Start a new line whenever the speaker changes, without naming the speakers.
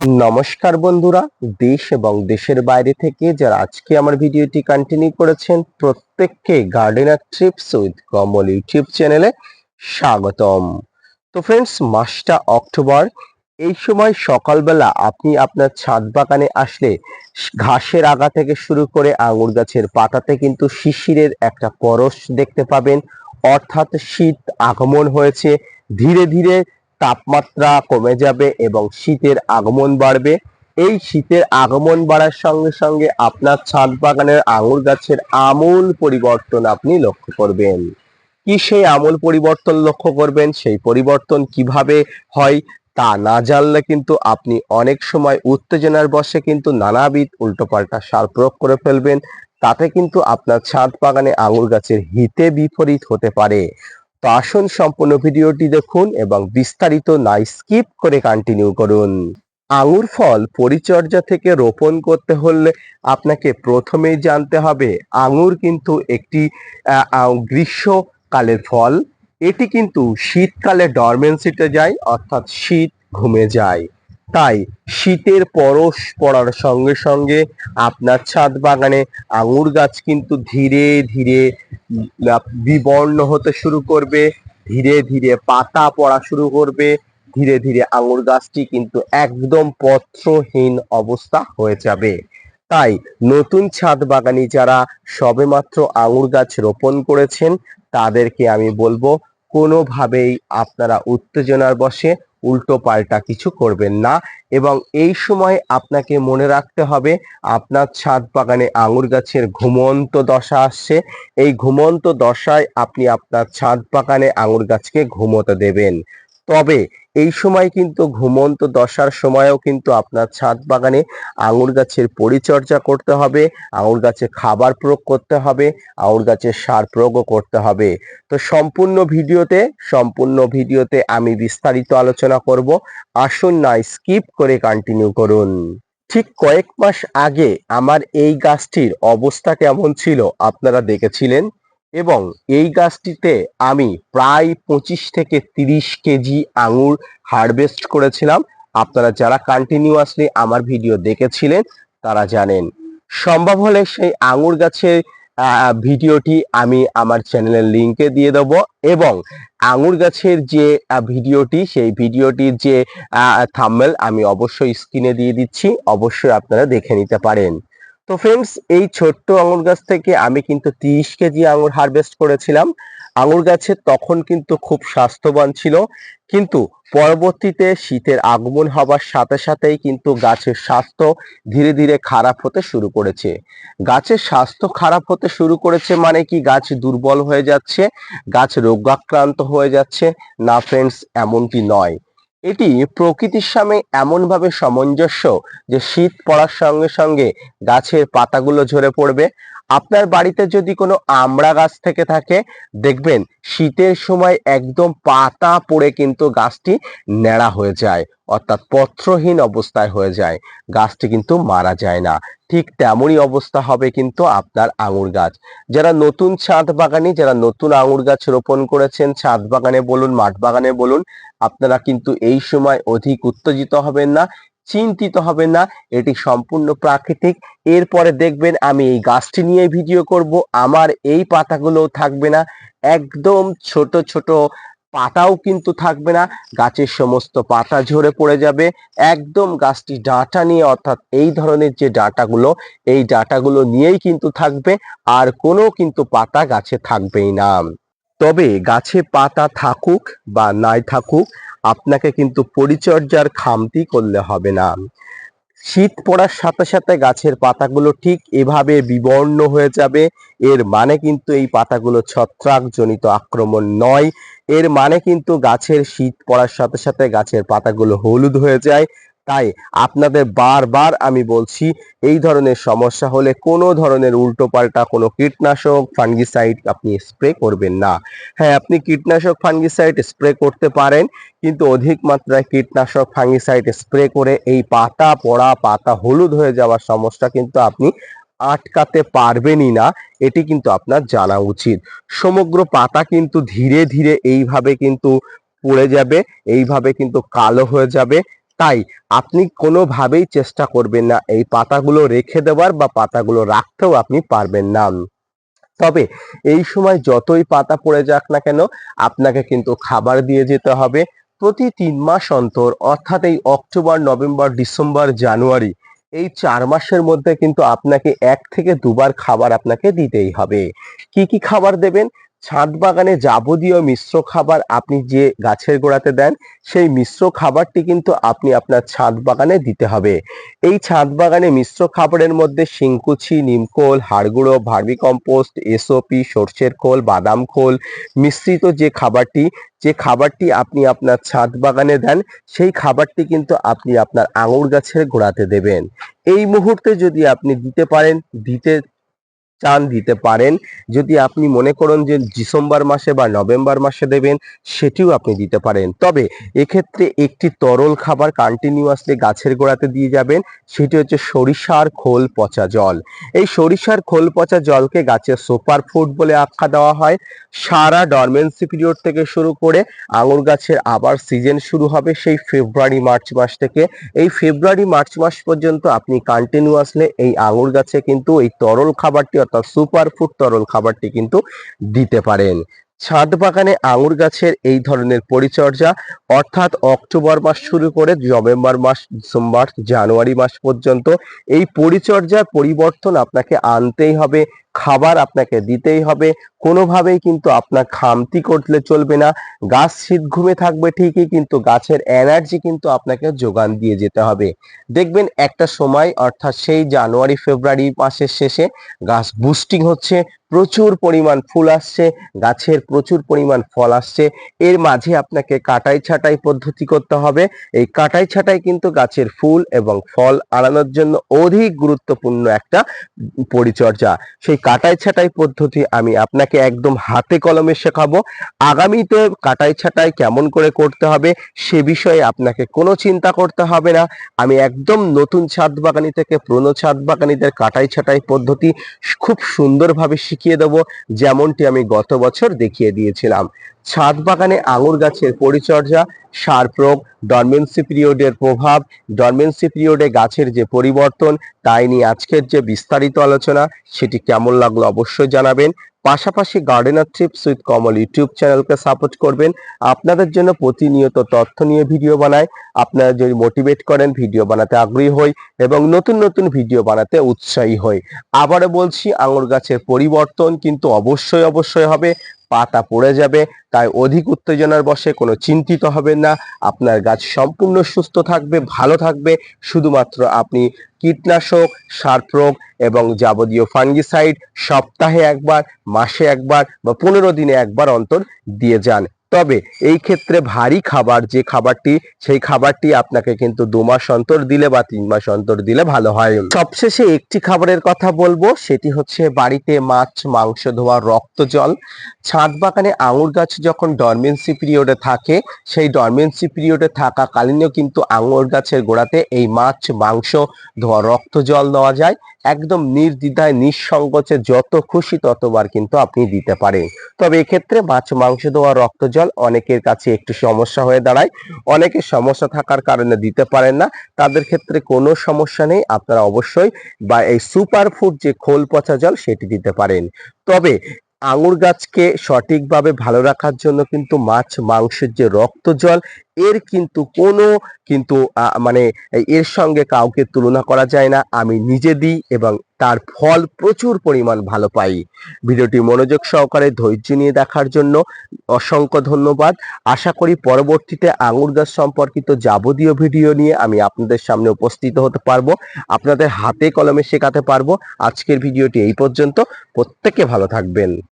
নমস্কার বন্ধুরা, দেশ এবং দেশের বাইরে থেকে যারা আজকে আমার ভিডিওটি কন্টিনিউ করেছেন, প্রত্যেককে gardener trips with Kamal YouTube চ্যানেলে স্বাগতম। তো ফ্রেন্ডস মাসটা অক্টোবর, এই সময় সকালবেলা আপনি আপনার ছাদ বাগানে আসলে ঘাসের আগা থেকে শুরু করে আঙুর গাছের পাতাতে কিন্তু শিশিরের একটা পরশ দেখতে পাবেন। অর্থাৎ শীত আগমন হয়েছে, ধীরে ধীরে তাপমাত্রা কমে যাবে এবং শীতের আগমন বাড়বে। এই শীতের আগমন বাড়ার সঙ্গে সঙ্গে আপনার ছাদ বাগানের আঙুর গাছের আমূল পরিবর্তন আপনি লক্ষ্য করবেন। কি সেই আমূল পরিবর্তন লক্ষ্য করবেন? সেই পরিবর্তন কীভাবে হয় তা না জানলে কিন্তু আপনি অনেক সময় উত্তেজনার বশে কিন্তু নানাবিধ উল্টোপাল্টা সার প্রয়োগ করে ফেলবেন। তাতে কিন্তু আপনার ছাদ বাগানে আঙুর গাছের হিতে বিপরীত হতে পারে। তো আসুন সম্পূর্ণ ভিডিওটি দেখুন এবং বিস্তারিত না স্কিপ করে কন্টিনিউ করুন। আঙুর ফল পরিচর্যা থেকে রোপণ করতে হলে আপনাকে প্রথমেই জানতে হবে, আঙুর কিন্তু একটি গ্রীষ্মকালের ফল। এটি কিন্তু শীতকালে ডরমেন্সিতে যায়, অর্থাৎ শীত ঘুমে যায়। তাই শীতের পরশ পড়ার সঙ্গে সঙ্গে আপনার ছাদ বাগানে আঙুর গাছ কিন্তু ধীরে ধীরে বিবর্ণ হতে শুরু করবে, ধীরে ধীরে পাতা পড়া শুরু করবে, ধীরে ধীরে আঙুর গাছটি কিন্তু একদম পত্রহীন অবস্থা হয়ে যাবে। তাই নতুন ছাদ বাগানি যারা সবেমাত্র আঙুর গাছ রোপণ করেছেন, তাদেরকে আমি বলব, কোনোভাবেই আপনারা উত্তেজনার বশে উল্টো পাল্টা কিছু করবেন না এবং এই সময় আপনাকে মনে রাখতে হবে, আপনার ছাদ বাগানে আঙুর গাছের ঘুমন্ত দশা আসছে, এই ঘুমন্ত দশায় আপনি আপনার ছাদ বাগানে আঙুর গাছকে ঘুমোতে দেবেন। তবে এই সময় কিন্তু ঘুমন্ত দশার সময়ও কিন্তু আপনার ছাদ বাগানে আঙুর গাছের পরিচর্যা করতে হবে, আঙুর গাছে খাবার প্রয়োগ করতে হবে, আঙুর গাছের সার প্রয়োগও করতে হবে। তো সম্পূর্ণ ভিডিওতে সম্পূর্ণ ভিডিওতে আমি বিস্তারিত আলোচনা করব। আসুন না স্কিপ করে কন্টিনিউ করুন। ঠিক কয়েক মাস আগে আমার এই গাছটির অবস্থা কেমন ছিল আপনারা দেখেছিলেন? এবং এই গাছটিতে আমি প্রায় পঁচিশ থেকে তিরিশ কেজি আঙুর হারভেস্ট করেছিলাম। আপনারা যারা কন্টিনিউয়াসলি আমার ভিডিও দেখেছিলেন, তারা জানেন। সম্ভব হলে সেই আঙুর গাছের ভিডিওটি আমি আমার চ্যানেলের লিংকে দিয়ে দেবো এবং আঙুর গাছের যে ভিডিওটি, সেই ভিডিওটির যে থাম্বেল আমি অবশ্যই স্ক্রিনে দিয়ে দিচ্ছি। অবশ্যই আপনারা দেখে নিতে পারেন। তো ফ্রেন্ডস এই ছোট্ট আঙুর গাছ থেকে আমি কিন্তু তিরিশ কেজি আঙুর হারভেস্ট করেছিলাম। আঙুর গাছে তখন কিন্তু খুব স্বাস্থ্যবান ছিল। কিন্তু পরবর্তীতে শীতের আগমন হবার সাথে সাথেই কিন্তু গাছের স্বাস্থ্য ধীরে ধীরে খারাপ হতে শুরু করেছে। গাছের স্বাস্থ্য খারাপ হতে শুরু করেছে মানে কি? গাছ দুর্বল হয়ে যাচ্ছে, গাছ রোগাক্রান্ত হয়ে যাচ্ছে। না ফ্রেন্ডস এমনটি নয়। এটি প্রকৃতির সামনে এমনভাবে সামঞ্জস্য যে শীত পড়ার সঙ্গে সঙ্গে গাছের পাতাগুলো ঝরে পড়বে। আপনার বাড়িতে যদি কোনো আমড়া গাছ থেকে থাকে, দেখবেন শীতের সময় একদম পাতা পড়ে কিন্তু গাছটি ন্যাড়া হয়ে যায়, অর্থাৎ পত্রহীন অবস্থায় হয়ে যায়, গাছটি কিন্তু মারা যায় না। ঠিক তেমনই অবস্থা হবে কিন্তু আপনার আঙুর গাছ। যারা নতুন ছাদ বাগানি, যারা নতুন আঙুর গাছ রোপণ করেছেন, ছাদ বাগানে বলুন, মাঠ বাগানে বলুন, আপনারা কিন্তু এই সময় অধিক উত্তেজিত হবেন না। চিন্তিত হবেন না, এটি সম্পূর্ণ প্রাকৃতিক। এরপরে দেখবেন আমি এই গাছটি নিয়ে ভিডিও করব, আমার এই পাতাগুলো থাকবে না, একদম ছোট ছোট পাতাও কিন্তু থাকবে না, গাছের সমস্ত পাতা ঝরে পড়ে যাবে, একদম গাছটি ডাঁটা নিয়ে, অর্থাৎ এই ধরনের যে ডাঁটাগুলো, এই ডাঁটাগুলো নিয়েই কিন্তু থাকবে, আর কোনো কিন্তু পাতা গাছে থাকবেই না। তবে গাছে পাতা থাকুক বা নাই থাকুক আপনাকে কিন্তু পরিচর্যার খামতি করলে হবে না। শীত পড়ার সাথে সাথে গাছের পাতাগুলো ঠিক এভাবে বিবর্ণ হয়ে যাবে। এর মানে কিন্তু এই পাতাগুলো ছত্রাকজনিত আক্রমণ নয়। এর মানে কিন্তু গাছের শীত পড়ার সাথে সাথে গাছের পাতাগুলো হলুদ হয়ে যায়। তাই আপনাদের বারবার আমি বলছি, এই ধরনের সমস্যা হলে কোনো ধরনের উল্টোপাল্টা কোনো কীটনাশক, ফাঙ্গিসাইড আপনি স্প্রে করবেন না। হ্যাঁ আপনি কীটনাশক, ফাঙ্গিসাইড স্প্রে করতে পারেন, কিন্তু অধিক মাত্রায় কীটনাশক, ফাঙ্গিসাইড স্প্রে করে এই পাতা পড়া, পাতা হলুদ হয়ে যাওয়ার সমস্যা কিন্তু আপনি আটকাতে পারবেনই না, এটি কিন্তু আপনার জানা উচিত। সমগ্র পাতা কিন্তু ধীরে ধীরে এইভাবে কিন্তু পড়ে যাবে, এইভাবে কিন্তু কালো হয়ে যাবে তাই আপনি কোনোভাবেই চেষ্টা করবেন না। এই পাতাগুলো রেখে দেওয়ার বা পাতাগুলো রাখতেও আপনি পারবেন না। তবে এই সময় যতই পাতা পড়ে যাক না কেন, আপনাকে কিন্তু খাবার দিয়ে যেতে হবে। প্রতি তিন মাস অন্তর, অর্থাৎ এই অক্টোবর, নভেম্বর, ডিসেম্বর, জানুয়ারি, এই চার মাসের মধ্যে কিন্তু আপনাকে এক থেকে দুবার খাবার আপনাকে দিতেই হবে। কি কি খাবার দেবেন? ছাদ বাগানে যাবতীয় মিশ্র খাবার আপনি যে গাছের গোড়াতে দেন, সেই মিশ্র খাবারটি কিন্তু আপনি আপনার ছাদ বাগানে দিতে হবে। এই ছাদ বাগানে মিশ্র খাবারের মধ্যে শিংকুচি, নিমকোল, হাড়গুঁড়ো ভার্মি কম্পোস্ট এসওপি, সর্ষের খোল, বাদাম খোল, মিশ্রিত যে খাবারটি যে খাবারটি আপনি আপনার ছাদ বাগানে দেন, সেই খাবারটি কিন্তু আপনি আপনার আঙুর গাছের গোড়াতে দেবেন। এই মুহূর্তে যদি আপনি দিতে পারেন, দিতে চান দিতে পারেন। যদি আপনি মনে করেন যে ডিসেম্বর মাসে বা নভেম্বর মাসে দেবেন, সেটিও আপনি দিতে পারেন। তবে এক্ষেত্রে একটি তরল খাবার কন্টিনিউয়াসলি গাছের গোড়াতে দিয়ে যাবেন, সেটি হচ্ছে সরিষার খোল পচা জল। এই সরিষার খোল পচা জলকে গাছের সুপার ফুড বলে আখ্যা দেওয়া হয়। সারা ডরমেন্সি পিরিয়ড থেকে শুরু করে আঙুর গাছের আবার সিজন শুরু হবে সেই ফেব্রুয়ারি মার্চ মাস থেকে। এই ফেব্রুয়ারি মার্চ মাস পর্যন্ত আপনি কন্টিনিউয়াসলি এই আঙুর গাছে কিন্তু এই তরল খাবারটি অর্থাৎ সুপার ফুড তরল খাবারটি কিন্তু দিতে পারেন। ছাদ বাগানে আঙুর গাছের এই ধরনের পরিচর্যা অর্থাৎ অক্টোবর মাস শুরু করে নভেম্বর মাস, ডিসেম্বর, জানুয়ারি মাস পর্যন্ত এই পরিচর্যার পরিবর্তন আপনাকে আনতেই হবে। খাবার আপনাকে দিতেই হবে। কোনোভাবেই কিন্তু আপনার খামতি করলে চলবে না। গাছ শীত ঘুমে থাকবে ঠিকই, কিন্তু গাছের এনার্জি কিন্তু আপনাকে যোগান দিয়ে যেতে হবে। দেখবেন একটা সময়, অর্থাৎ সেই জানুয়ারি, ফেব্রুয়ারি মাসের শেষে গাছ বুস্টিং হচ্ছে, প্রচুর পরিমাণ ফুল আসছে, গাছের প্রচুর পরিমাণ ফল আসছে। এর মাঝে আপনাকে কাটাই ছাটাই পদ্ধতি করতে হবে। এই কাটাই ছাটাই কিন্তু গাছের ফুল এবং ফল আনানোর জন্য অধিক গুরুত্বপূর্ণ একটা পরিচর্যা। সেই কাটাই ছাটাই পদ্ধতি আমি আপনাকে একদম হাতে কলমে শেখাবো। আগামীতে কাটাই ছাটাই কেমন করে করতে হবে সে বিষয়ে আপনাকে কোনো চিন্তা করতে হবে না। আমি একদম নতুন ছাদ বাগানি থেকে পুরনো ছাদ বাগানিদের কাটাই ছাটাই পদ্ধতি খুব সুন্দরভাবে শিখিয়ে দেব, যেমনটি আমি গত বছর দেখিয়ে দিয়েছিলাম। ছাদ বাগানে আঙুর গাছের পরিচর্যা সার প্রয়োগ ডরমেন্সি পিরিয়ডের প্রভাব, ডরমেন্সি পিরিয়ডে গাছের যে পরিবর্তন, তাই নিয়ে আজকের যে বিস্তারিত আলোচনা, সেটি কেমন লাগল অবশ্যই জানাবেন। পাশাপাশি gardener trips with Kamal YouTube চ্যানেলকে সাপোর্ট করবেন। আপনাদের জন্য প্রতিনিয়ত তথ্য নিয়ে ভিডিও বানায় আপনারা যদি মোটিভেট করেন ভিডিও বানাতে আগ্রহী হই এবং নতুন নতুন ভিডিও বানাতে উৎসাহী হই। আবারও বলছি, আঙুর গাছের পরিবর্তন কিন্তু অবশ্যই অবশ্যই হবে। পাতা পড়ে যাবে, তাই অধিক উত্তেজনার বসে কোনো চিন্তিত হবেন না। আপনার গাছ সম্পূর্ণ সুস্থ থাকবে, ভালো থাকবে। শুধুমাত্র আপনি কীটনাশক, সার প্রয়োগ এবং যাবতীয় ফাঙ্গিসাইড সপ্তাহে একবার, মাসে একবার বা পনেরো দিনে একবার অন্তর দিয়ে যান। তবে এই ক্ষেত্রে ভারী খাবার যে খাবারটি, সেই খাবারটি আপনাকে কিন্তু দু মাস অন্তর দিলে বা তিন মাস অন্তর দিলে ভালো হয়। সবশেষে একটি খাবারের কথা বলব, সেটি হচ্ছে বাড়িতে মাছ, মাংস ধোয়া, রক্ত জল। ছাদ বাগানে আঙুর গাছ যখন ডরমেন্সি পিরিয়ডে থাকে, সেই ডরমেন্সি পিরিয়ডে থাকাকালীনও কিন্তু আঙুর গাছের গোড়াতে এই মাছ, মাংস ধোয়া, রক্ত জল দেওয়া যায়। একদম নির্দ্বিধায় নিঃসংকোচে যত খুশি ততবার কিন্তু আপনি দিতে পারেন। তবে এক্ষেত্রে মাছ, মাংস দেওয়া রক্ত জল অনেকের কাছে একটু সমস্যা হয়ে দাঁড়ায়। অনেকের সমস্যা থাকার কারণে দিতে পারেন না। তাদের ক্ষেত্রে কোনো সমস্যা নেই। আপনারা অবশ্যই বা এই সুপার ফুড যে খোল পচা জল, সেটি দিতে পারেন। তবে আঙুর গাছকে সঠিকভাবে ভালো রাখার জন্য কিন্তু মাছ, মাংসের যে রক্ত জল এর কিন্তু কোনো কিন্তু মানে এর সঙ্গে কাউকে তুলনা করা যায় না। আমি নিজে দিই এবং তার ফল প্রচুর পরিমাণ ভালো পাই। ভিডিওটি মনোযোগ সহকারে ধৈর্য নিয়ে দেখার জন্য অসংখ্য ধন্যবাদ। আশা করি পরবর্তীতে আঙুর গাছ সম্পর্কিত যাবতীয় ভিডিও নিয়ে আমি আপনাদের সামনে উপস্থিত হতে পারব। আপনাদের হাতে কলমে শেখাতে পারব। আজকের ভিডিওটি এই পর্যন্ত। প্রত্যেকে ভালো থাকবেন।